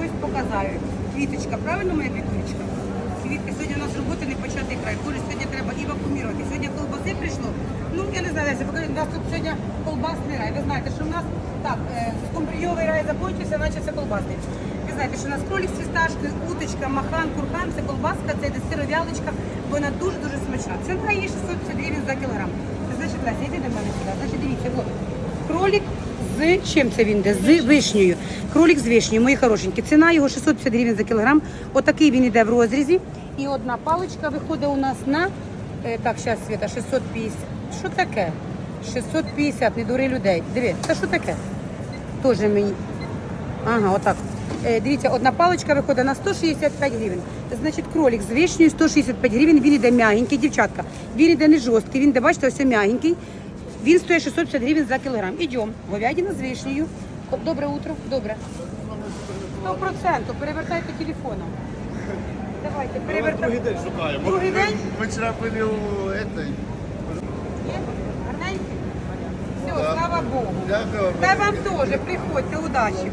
щось показаю. Квіточка, правильно моя квітулечка? Квітка, сьогодні у нас роботи не початий край. Коли сьогодні треба і. Сьогодні колбаси прийшло. Ну, я не знаю, Леся, у нас тут сьогодні колбасний рай. Ви знаєте, що в нас так, е, скумбрійовий рай закінчився, наче це колбасний. Ви знаєте, що у нас кролік з фісташкою, уточка, махан, курхан, це колбаска, це сировялочка, вона дуже-дуже смачна. Ціна її 650 гривень за кілограм. Це Значить, Леся, йди до мене сюди. Значить, дивіться, от. Кролік чим це він йде? З вишнею. Кролік з вишнею, мої хорошенькі. Ціна його 650 гривень за кілограм. Отакий він йде в розрізі. І одна паличка виходить у нас на е, так, зараз Світа, 650. Що таке? 650, не дури людей. Диви, це що таке? Теж мені. Ага, отак. Е, дивіться, одна паличка виходить на 165 гривень. Значить, кролик з вишнею 165 гривень, він іде м'ягенький, дівчатка. Він іде не жорсткий, він іде, бачите, ось м'ягенький. Він стоїть 650 гривень за кілограм. Ідемо. Говядина з вишнею. Добре утро. Добре. 100%. Перевертайте телефоном. Давайте, Другий день шукаємо. Другий день? Ми вчора пили у цей. Гарненький? Все, слава Богу. Дякую. Та вам теж, приходьте, удачі.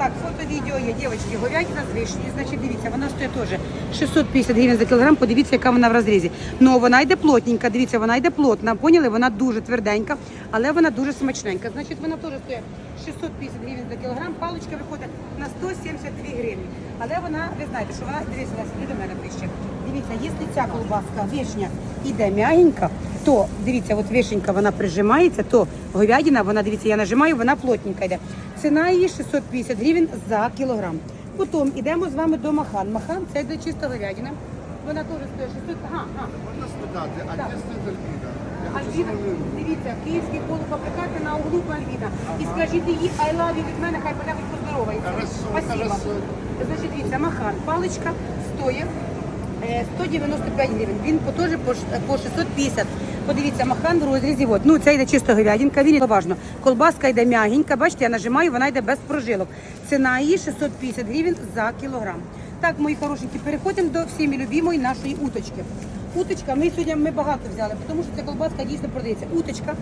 Так, фото, відео є, дівчатки, говядина з вишнею. Значить, дивіться, вона стоїть теж 650 гривень за кілограм, подивіться, яка вона в розрізі. Ну, вона йде плотненька, дивіться, вона йде плотна, поняли? Вона дуже тверденька, але вона дуже смачненька. Значить, вона теж стоїть 650 гривень за кілограм, паличка виходить на 172 гривні. Але вона, ви знаєте, що вона, дивіться, іди до мене ближче. Дивіться, якщо ця колбаска вишня іде м'ягенька, то дивіться, от вишенька вона прижимається, то говядина, вона дивіться, я нажимаю, вона плотненька йде. Ціна її 650 гривень за кілограм. Потім йдемо з вами до махан. Махан це йде чиста говядина. Вона теж стоїть 600. Ага, ага. Можна спитати, а Так. де стоїть Альбіна? Я хочу Альбіна, свою. дивіться, київський полуфабрикати на углу Альбіна. І скажіть їй I love you від мене, хай полягуть поздоровається. Хорошо, Спасибо. хорошо. Значить, дивіться, махан, паличка стоїть е, 195 гривень. Він по теж по, ш- по 650. Подивіться, махан в розрізі. От. Ну, це йде чисто говядинка, він важно. Колбаска йде м'ягенька, бачите, я нажимаю, вона йде без прожилок. Ціна її 650 гривень за кілограм. Так, мої хорошенькі, переходимо до всіми любимої нашої уточки. Уточка, ми сьогодні ми багато взяли, тому що ця колбаска дійсно продається. Уточка,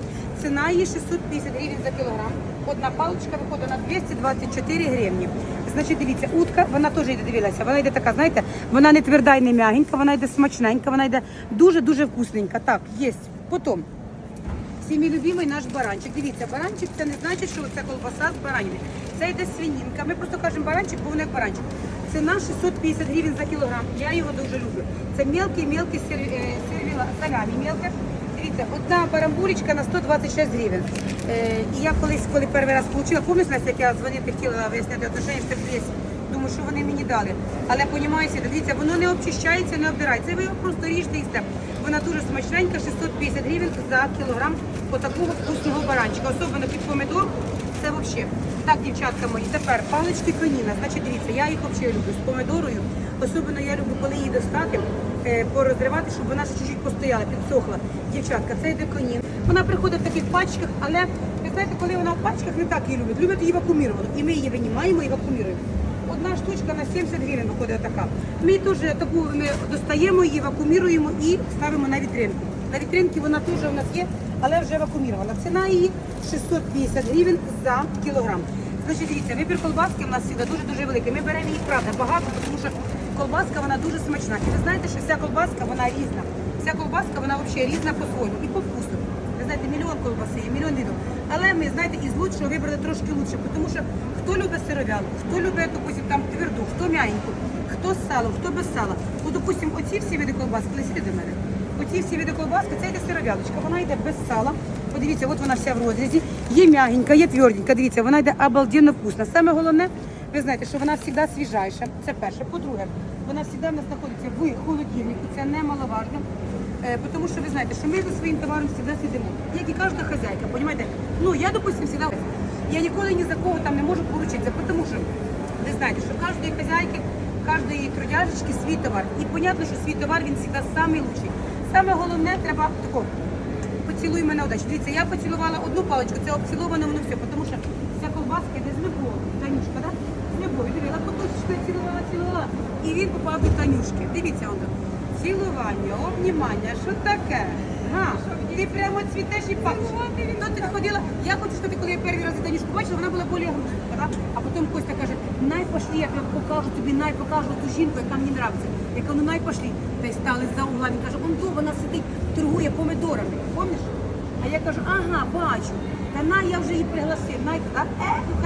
ціна її 650 гривень за кілограм. Одна паличка виходить на 224 гривні. Значить, дивіться, утка, вона теж йде, дивилася, вона йде така, знаєте, вона не тверда і не м'ягенька, вона йде смачненька, вона йде дуже-дуже вкусненька. Так, є. Потім. Всімі любимий наш баранчик. Дивіться, баранчик це не значить, що це колбаса з баранини. Це йде свинінка. Ми просто кажемо баранчик, бо воно як баранчик. Ціна 650 гривень за кілограм. Я його дуже люблю. Це мелкий, мелкий сер... е, сервіла, салямі мелке. Дивіться, одна барамбулечка на 126 гривень. Е, і я колись, коли перший раз отримала, пам'ятаєте, як я дзвонити хотіла виясняти отношення, що десь Думаю, що вони мені дали. Але понімаєте, дивіться, воно не обчищається, не обдирається. Ви його просто ріжте і їсте. Вона дуже смачненька, 650 гривень за кілограм отакого вкусного баранчика. Особливо під помидор. Це взагалі. Так, дівчатка мої, тепер палички коніна. Значить, дивіться, я їх взагалі люблю з помидорою. Особливо я люблю, коли її достати, е, порозривати, щоб вона ще чуть-чуть постояла, підсохла. Дівчатка, це йде конін. Вона приходить в таких пачках, але ви знаєте, коли вона в пачках, не так її люблять. Люблять її вакууміровану. І ми її винімаємо і вакууміруємо. Одна штучка на 70 гривень виходить така. Ми теж таку ми достаємо її, вакууміруємо і ставимо на вітринку. На вітринці вона теж у нас є, але вже вакуумірована. Ціна її 650 гривень за кілограм. Значить, дивіться, вибір колбаски у нас завжди дуже-дуже великий. Ми беремо її правда багато, тому що колбаска вона дуже смачна. І ви знаєте, що вся колбаска вона різна. Вся колбаска вона взагалі різна по-своєму і по вкусу. Знаєте, мільйон колбаси є, мільйон видів. Але ми, знаєте, із лучшого вибрали трошки лучше, тому що хто любить сировялку, хто любить, допустим, там тверду, хто м'яеньку, хто з салом, хто без сала. Ну, допустим, оці всі види колбаски, лисіти до мене. Оці всі види колбаски, це йде сировялочка, вона йде без сала. Подивіться, от вона вся в розрізі. Є м'ягенька, є тверденька. Дивіться, вона йде обалденно вкусна. Саме головне, ви знаєте, що вона завжди свіжайша. Це перше. По-друге, вона завжди в нас знаходиться в холодильнику, це немаловажно. Е, Тому що ви знаєте, що ми за своїм товаром завжди сидимо, як і кожна хазяйка, понімаєте? Ну, я, допустим, завжди, я ніколи ні за кого там не можу поручитися, тому що ви знаєте, що кожної хазяйки, кожної трудяжечки свій товар. І понятно, що свій товар він завжди лучший. Саме головне треба тако, поцілуй мене удачі. Дивіться, я поцілувала одну паличку, це обціловано воно все, тому що вся колбаска йде з любов'ю. Танюшка, так? З любов'ю. Дивіться, поточечку я цілувала, цілувала. І він попав до Танюшки. Дивіться, он там. Цілування, обнімання, що таке? Га, ти прямо цвітеш і пахнеш. То ти ходила, я хочу, щоб ти, коли я перший раз Танюшку побачила, вона була більш грустна, да? а потім Костя каже, най пошли, я тобі покажу тобі, най покажу ту жінку, яка мені нравиться. Я кажу, ну най пошли. Та й стали за угла, він каже, он до, вона сидить, торгує помидорами, пам'ятаєш? А я кажу, ага, бачу. Та на, я вже її пригласив. Най, а, е,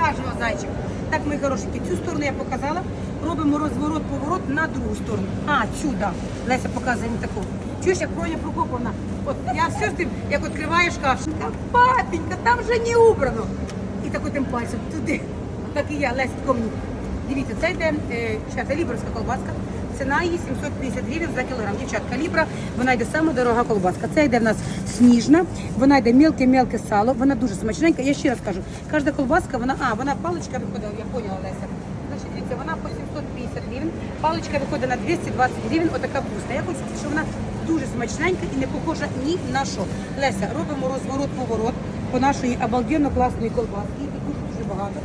каже о, зайчик. Так, мої хорошенькі, цю сторону я показала. Робимо розворот, поворот на другу сторону. А, цю, да. Леся показує не таку. Чуєш, як Проня Прокоповна, от я все з тим, як відкриваєш кашенька, папенька, там вже не убрано. І такой тим пальцем туди. Так і я, Леся, тако. Дивіться, це йде, е, це ліберська колбаска. Ціна її 750 гривень за кілограм. Дівчатка, лібра, вона йде саме дорога колбаска. Це йде в нас сніжна, вона йде мілке-мілке сало, вона дуже смачненька. Я ще раз кажу, кожна колбаска, вона, а, вона паличка виходила, я поняла, Леся. Значить, дивіться, вона по 750 гривень, паличка виходить на 220 гривень, отака вкусна. Я хочу сказати, що вона дуже смачненька і не похожа ні на що. Леся, робимо розворот-поворот по нашої обалденно класної колбаски, і дуже дуже багато.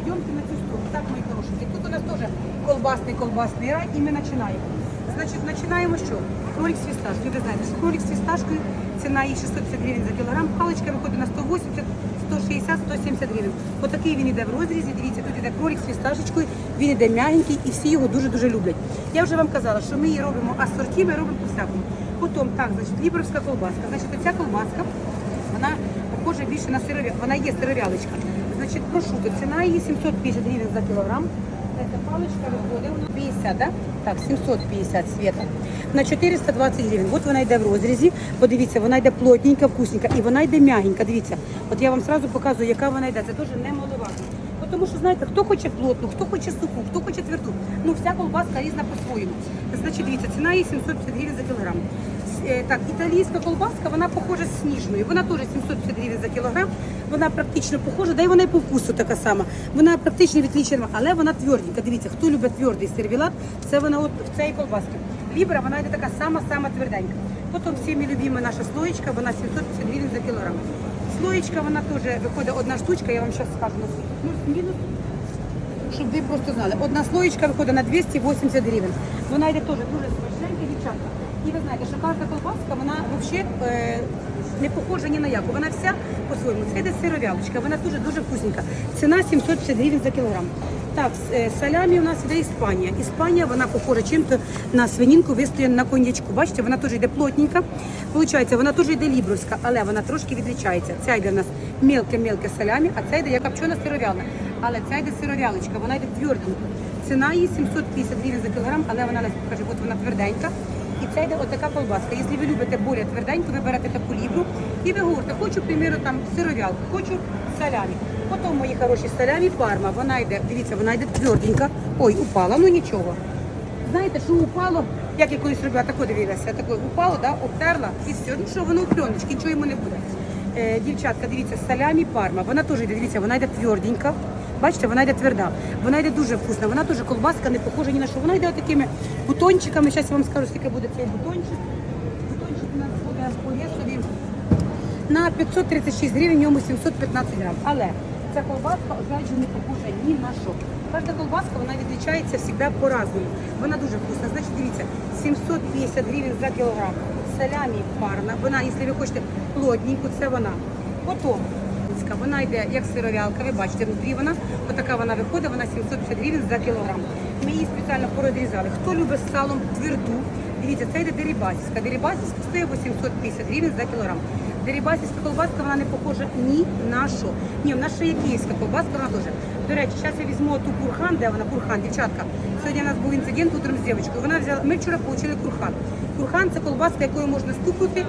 Йдемте на цю сторону. Так, мої хорошенькі. Тут у нас теж колбасний колбасний рай, і ми починаємо. Значить, починаємо що? Кролик з фісташкою. Ви знаєте, що кролик з фісташкою, ціна її 650 гривень за кілограм, паличка виходить на 180, 160, 170 гривень. Отакий він іде в розрізі. Дивіться, тут іде кролик з фісташечкою, він іде м'ягенький і всі його дуже-дуже люблять. Я вже вам казала, що ми її робимо асорті, ми робимо по всякому. Потім, так, значить, лібровська колбаска. Значить, ця колбаска, вона похожа більше на сировя, вона є сировялочка. Значить, прошуто, ціна її 750 гривень за кілограм. Ця паличка виходить, вона 50, да? Так, 750 світа. На 420 гривень. От вона йде в розрізі. Подивіться, вона йде плотненька, вкусненька і вона йде м'ягенька. Дивіться, от я вам сразу показую, яка вона йде. Це дуже немаловажно. Тому що, знаєте, хто хоче плотну, хто хоче суху, хто хоче тверду. Ну, вся колбаска різна по-своєму. Значить, дивіться, ціна її 750 гривень за кілограм. Е, Так, італійська колбаска, вона похожа з сніжною. Вона теж 750 гривень за кілограм. Вона практично похожа, да й вона і по вкусу така сама. Вона практично відлічена, але вона тверденька. Дивіться, хто любить твердий сервілат, це вона от в цій колбаски. Лібра, вона йде така сама-сама тверденька. Потім всіми любима наша слоєчка, вона 750 гривень за кілограм. Слоєчка, вона теж виходить одна штучка, я вам зараз скажу. Ну, мінус щоб ви просто знали. Одна слоєчка виходить на 280 гривень. Вона йде теж дуже дівчатка. І ви знаєте, що кожна колбаска, вона взагалі е, не похожа ні на яку. Вона вся по-своєму. Це йде сировялочка, вона дуже дуже вкусненька. Ціна 750 гривень за кілограм. Так, е, салямі у нас йде Іспанія. Іспанія, вона похожа чим-то на свинінку, вистояна на коньячку. Бачите, вона теж йде плотненька. Получається, вона теж йде лібровська, але вона трошки відрізняється. Ця йде в нас мелке-мелке салямі, а ця йде як копчена сировялна. Але ця йде сировялочка, вона йде тверденька. Ціна її 750 гривень за кілограм, але вона Лесь покаже, от вона тверденька. І це йде отака колбаска. Якщо ви любите більш тверденьку, ви берете таку лібру і ви говорите, хочу, приміру, там сировялку, хочу салямі. Потім мої хороші салямі парма. Вона йде, дивіться, вона йде тверденька. Ой, упала, ну нічого. Знаєте, що упало, як я колись робила, тако дивилася, тако упало, да, обтерла і все. Ну що, воно у пленочки, нічого йому не буде. Е, дівчатка, дивіться, салямі парма. Вона теж йде, дивіться, вона йде тверденька. Бачите, вона йде тверда. Вона йде дуже вкусна. Вона теж колбаска не похожа ні на що. Вона йде такими бутончиками. Зараз я вам скажу, скільки буде цей бутончик. Бутончик у нас буде по на 536 гривень, в ньому 715 грам. Але ця колбаска, опять не похожа ні на що. Кожна колбаска, вона відрізняється завжди по-разному. Вона дуже вкусна. Значить, дивіться, 750 гривень за кілограм. Салямі парна. Вона, якщо ви хочете плотненьку, це вона. Потім Ска, Вона йде як сировялка, ви бачите, внутрі вона, отака вона виходить, вона 750 гривень за кілограм. Ми її спеціально порозрізали. Хто любить з салом тверду, дивіться, це йде дерибасівська. Дерибасівська стоїть 850 гривень за кілограм. Дерибасівська колбаска, вона не похожа ні на що. Ні, в ще є київська колбаска, вона теж. До речі, зараз я візьму ту курхан, де вона курхан, дівчатка. Сьогодні у нас був інцидент утром з дівчинкою. Вона взяла, ми вчора отримали курхан. Курхан це колбаска, якою можна стукнути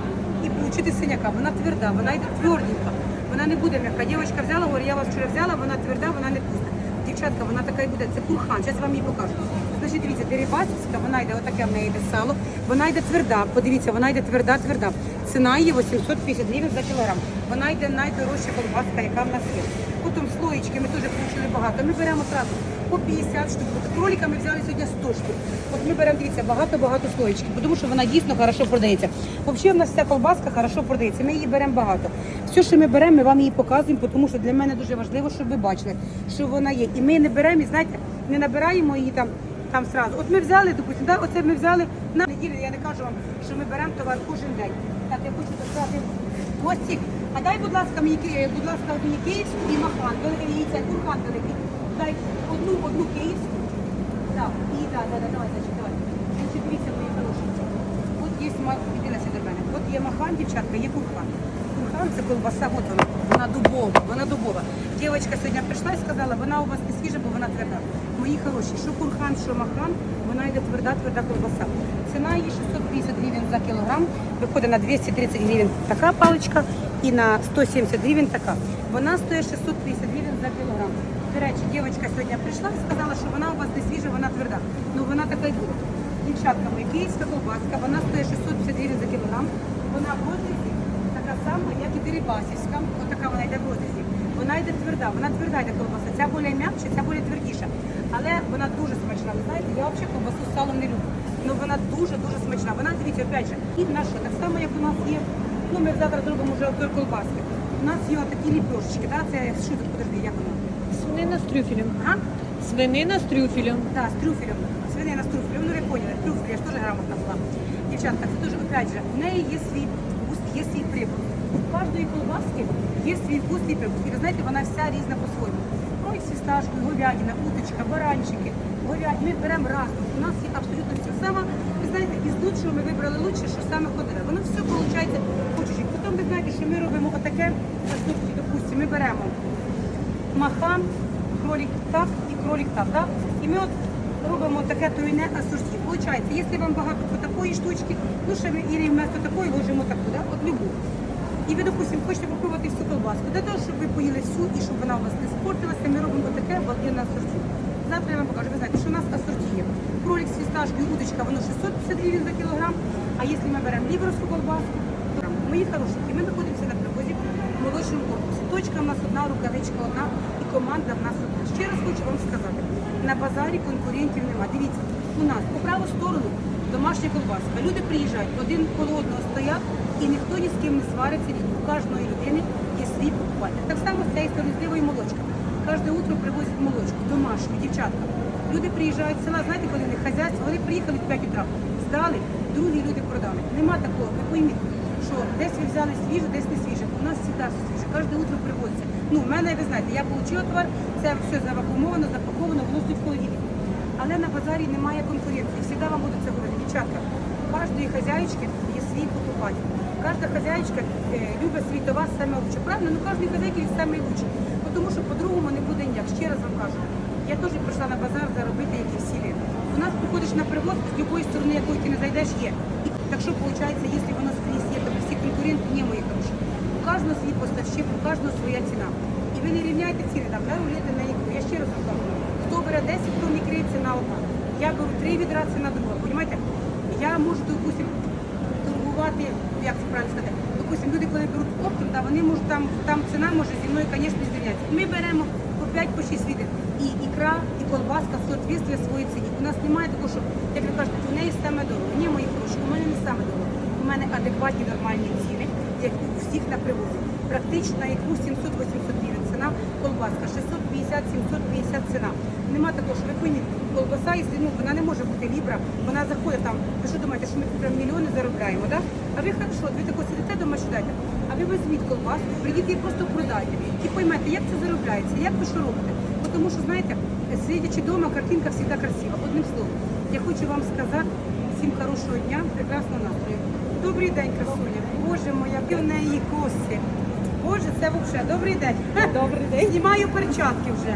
і отримати синяка. Вона тверда, вона йде тверденька. Вона не буде м'яка. Дівчинка взяла, говорить, я вас вчора взяла, вона тверда, вона не вкусна. Дівчатка, вона така і буде. Це курхан. Зараз вам її покажу. Значить, дивіться, дерибасівська, вона йде отаке в неї йде сало. Вона йде тверда. Подивіться, вона йде тверда, тверда. Ціна її 850 гривень за кілограм. Вона йде найдорожча колбаска, яка в нас є. Потім слоєчки ми теж получили багато. Ми беремо одразу по 50 штук. От кролика ми взяли сьогодні 100 штук. От ми беремо, дивіться, багато-багато слоєчків, тому що вона дійсно хорошо продається. Взагалі в нас вся колбаска хорошо продається. Ми її беремо багато. Все, що ми беремо, ми вам її показуємо, тому що для мене дуже важливо, щоб ви бачили, що вона є. І ми не беремо, і знаєте, не набираємо її там. Там сразу. От ми взяли, допустимо, да, оце ми взяли на неділю, я не кажу вам, що ми беремо товар кожен день. Так, я хочу додати гості. А дай, будь ласка, мені, будь ласка, мені київську і махан, великий яйця, курхан великий. Дай одну, одну київську. Так, і так, да, да, давай, значить, давай. Значить, дивіться, мої хороші. От є дивіться до мене. От є махан, дівчатка, є курхан. Курхан це колбаса, от вона, вона дубова, вона дубова. Дівчинка сьогодні прийшла і сказала, вона у вас не свіжа, бо вона тверда. Мої хороші, що курхан, що махан, вона йде тверда, тверда колбаса. Ціна її 650 гривень за кілограм, виходить на 230 гривень така паличка і на 170 гривень така. Вона стоїть 650 гривень за кілограм. До речі, дівчинка сьогодні прийшла і сказала, що вона у вас не свіжа, вона тверда. Ну вона така й буде. Дівчатка моя, київська колбаска, вона стоїть 650 гривень за кілограм. Вона в розрізі така сама, як і дерибасівська. Отака вона йде в розрізі. Вона йде тверда, вона тверда йде колбаса. Ця більш м'якша, ця більш твердіша. Але вона дуже смачна. Ви знаєте, я взагалі колбасу з салом не люблю. Ну вона дуже-дуже смачна. Вона, дивіться, опять же, і наша, так само, як у нас є. Ну, ми завтра зробимо вже обзор колбаски. У нас є такі ліпешечки, да? це що тут, подожди, як воно? Свинина з трюфелем. А? Свинина з трюфелем. Да, з трюфелем. Свинина з трюфелем. Ну, ви поняли, трюфель, я ж теж грамотна була. Дівчатка, це дуже, опять же, в неї є свій вкус, є свій привкус. У кожної колбаски є свій вкус і привкус. І ви знаєте, вона вся різна по-своєму. Ой, з фісташкою, говядина, уточка, баранчики, говядь. Ми беремо разом. У нас є абсолютно все. Саме, ви знаєте, із лучшого ми вибрали лучше, що саме ходили. Воно все виходить по. Потім ви знаєте, що ми робимо отаке, наступні, допустимо, ми беремо махан, кролик так і кролик так. Да? І ми от робимо таке тройне асорті. Получається, якщо вам багато по такої штучки, ну ще ми і вместо такої ложимо таку, да? от любу. І ви, допустимо, хочете попробувати всю колбаску. Для того, щоб ви поїли всю і щоб вона у вас не спортилася, ми робимо таке обалденне асорті. Завтра я вам покажу. Ви знаєте, що у нас асорті є. Кролик з фісташкою, удочка, воно 650 гривень за кілограм. А якщо ми беремо ліверську колбаску, то мої хорошенькі, ми знаходимося на привозі в молодшому корпусі. Точка в нас одна, рукавичка одна і команда в нас одна. Ще раз хочу вам сказати, на базарі конкурентів нема. Дивіться, у нас по праву сторону домашня колбаска. Люди приїжджають, один коло одного стоять, і ніхто ні з ким не свариться, у кожної людини є свій покупатель. Так само з цієї зливою молочка. Кожне утро привозять молочку, домашню, дівчатка. Люди приїжджають з села, знаєте, коли них хазяйство, вони приїхали в 5 утра, здали, другі люди продали. Нема такого, ви пойміть, що десь ви взяли свіже, десь не свіже. У нас завжди свіже, кожне утро привозиться. Ну, в мене, ви знаєте, я отримала товар, це все завакумовано, запаковано, воно в холодильнику. Але на базарі немає конкуренції. Всегда вам буду це говорити. Дівчатка, у кожної хазяїчки є свій покупатель. Кожна хазяїчка е, любить свій товар саме лучше. Правильно? Ну кожній хазяйки саме лучше. Тому що по-другому не буде ніяк. Ще раз вам кажу. Я теж прийшла на базар заробити, як і всі люди. У нас приходиш на привоз, з якої сторони, якої ти не зайдеш, є. Так що виходить, якщо воно скрізь є, то всі конкуренти не мої хороші. У кожного свій поставщик, у кожного своя ціна. І ви не рівняйте ціни, там, да, рулети на ікру. Я ще раз вам кажу. Хто бере 10 тонн ікри, ціна одна. Я беру 3 відра, ціна друга. Понімаєте? Я можу, допустим, торгувати, як це правильно сказати, допустим, люди, коли беруть оптом, да, вони можуть там, там ціна може зі мною, звісно, зрівнятися. Ми беремо по 5 по 6 відер. І ікра, і колбаска в соответствии своїй ціні. У нас немає такого, що, як ви кажете, у неї саме дорого. Ні, мої гроші, у мене не саме дорого. У мене адекватні нормальні ціни, як у всіх на привозі. Практично ікру 700-800 гривень ціна, колбаска 650-750 ціна. Нема такого, що ви пойміть, колбаса, якщо, ну, вона не може бути лібра, вона заходить там. Ви що думаєте, що ми прям мільйони заробляємо, да? А ви хорошо, ви тако сидите дома читаєте, а ви візьміть колбаску, прийдіть і просто продайте. І поймете, як це заробляється, як ви що робите. Тому що, знаєте, сидячи вдома, картинка завжди красива. Одним словом, я хочу вам сказати всім хорошого дня, прекрасного настрою. Добрий день, красуня. Боже моя, ти в неї коси. Боже, це взагалі. Добрий день. Добрий день. Знімаю перчатки вже.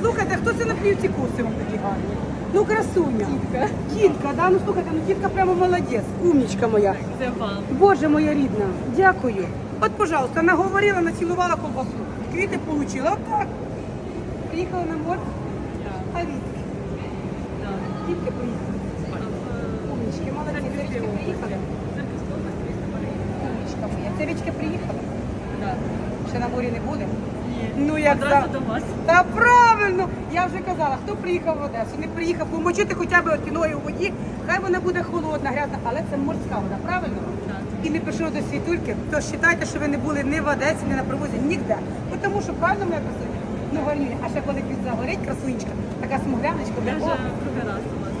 Слухайте, хто це на плівці коси вам такі гарні? Ну, красуня. Тітка. Тітка, да? Ну слухайте, ну тітка прямо молодець. Умнічка моя. Це вам. Боже моя рідна, дякую. От, пожалуйста, наговорила, націлувала ковбасу. Квіти отримала. От так. Приїхала на море. А відки? Тільки приїхали. Умнічки, молодці. Цевички приїхали. Умнічка моя. Приїхали. Ще на морі не буде? Ну як Одразу за- до вас. Та правильно! Я вже казала, хто приїхав в Одесу, не приїхав, помочити хоча б кіною у воді, хай вона буде холодна, грязна, але це морська вода, правильно? Так. І не пишу до світульки, то вважайте, що ви не були ні в Одесі, ні на привозі, ніде. Бо Тому що правильно моя красуня? Ну гарні. А ще коли квіт загорить, красунечка, така смугляночка, Я вже другий раз у вас.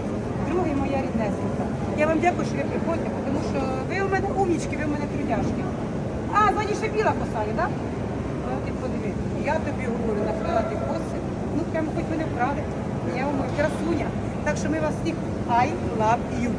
другий моя ріднесенька. Я вам дякую, що ви приходите, тому що ви у мене умнічки, ви у мене трудяшки. А, ззаді ще біла коса так? Да? Ти подиви. Я тобі говорю, наплела ти коси. Ну прямо хоч мене вкрали. Я умою, красуня. Так що ми вас всіх I love you.